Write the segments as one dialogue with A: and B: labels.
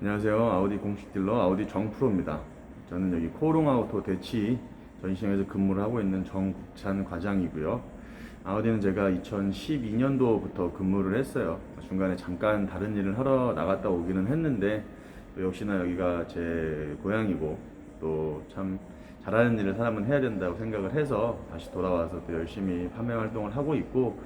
A: 안녕하세요. 아우디 공식 딜러 아우디 정프로입니다. 저는 여기 코롱아우토 대치 전시장에서 근무를 하고 있는 정국찬 과장이고요. 아우디는 제가 2012년도부터 근무를 했어요. 중간에 잠깐 다른 일을 하러 나갔다 오기는 했는데 또 역시나 여기가 제 고향이고 또 참 잘하는 일을 사람은 해야 된다고 생각을 해서 다시 돌아와서 또 열심히 판매 활동을 하고 있고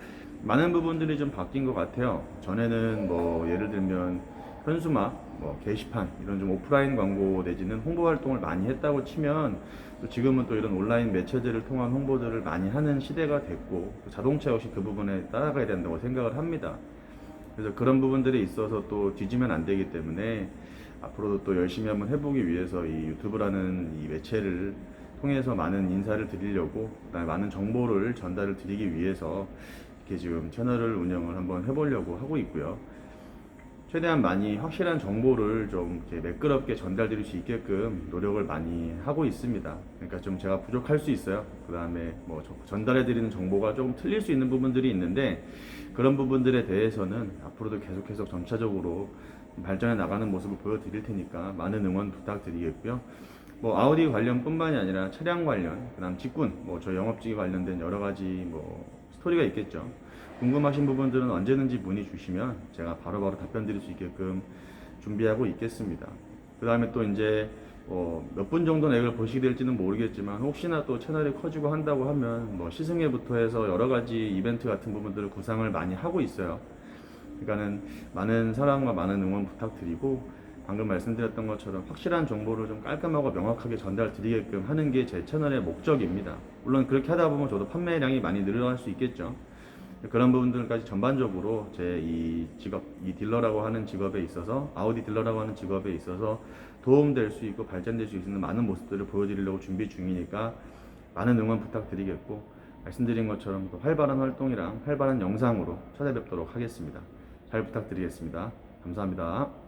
A: 많은 부분들이 좀 바뀐 것 같아요. 전에는 뭐 예를 들면 현수막, 뭐 게시판 이런 좀 오프라인 광고 내지는 홍보 활동을 많이 했다고 치면 또 지금은 또 이런 온라인 매체들을 통한 홍보들을 많이 하는 시대가 됐고 또 자동차 역시 그 부분에 따라가야 된다고 생각을 합니다. 그래서 그런 부분들이 있어서 또 뒤지면 안 되기 때문에 앞으로도 또 열심히 한번 해보기 위해서 이 유튜브라는 이 매체를 통해서 많은 인사를 드리려고 많은 정보를 전달을 드리기 위해서 이렇게 지금 채널을 운영을 한번 해보려고 하고 있고요. 최대한 많이 확실한 정보를 좀 이렇게 매끄럽게 전달드릴 수 있게끔 노력을 많이 하고 있습니다. 그러니까 좀 제가 부족할 수 있어요. 그 다음에 뭐 저- 전달해드리는 정보가 조금 틀릴 수 있는 부분들이 있는데 그런 부분들에 대해서는 앞으로도 계속해서 점차적으로 발전해 나가는 모습을 보여드릴 테니까 많은 응원 부탁드리겠고요. 뭐 아우디 관련뿐만이 아니라 차량 관련, 그다음 직군, 뭐 저 영업직에 관련된 여러 가지 뭐 스토리가 있겠죠. 궁금하신 부분들은 언제든지 문의 주시면 제가 바로바로 답변 드릴 수 있게끔 준비하고 있겠습니다. 그 다음에 또 이제 뭐몇분 정도 내용을 보시게 될지는 모르겠지만 혹시나 또 채널이 커지고 한다고 하면 뭐 시승회부터 해서 여러 가지 이벤트 같은 부분들을 구상을 많이 하고 있어요. 그러니까는 많은 사랑과 많은 응원 부탁드리고 방금 말씀드렸던 것처럼 확실한 정보를 좀 깔끔하고 명확하게 전달 드리게끔 하는 게 제 채널의 목적입니다. 물론 그렇게 하다 보면 저도 판매량이 많이 늘어날 수 있겠죠. 그런 부분들까지 전반적으로 제 이 직업, 이 딜러라고 하는 직업에 있어서 아우디 딜러라고 하는 직업에 있어서 도움될 수 있고 발전될 수 있는 많은 모습들을 보여드리려고 준비 중이니까 많은 응원 부탁드리겠고 말씀드린 것처럼 또 활발한 활동이랑 활발한 영상으로 찾아뵙도록 하겠습니다. 잘 부탁드리겠습니다. 감사합니다.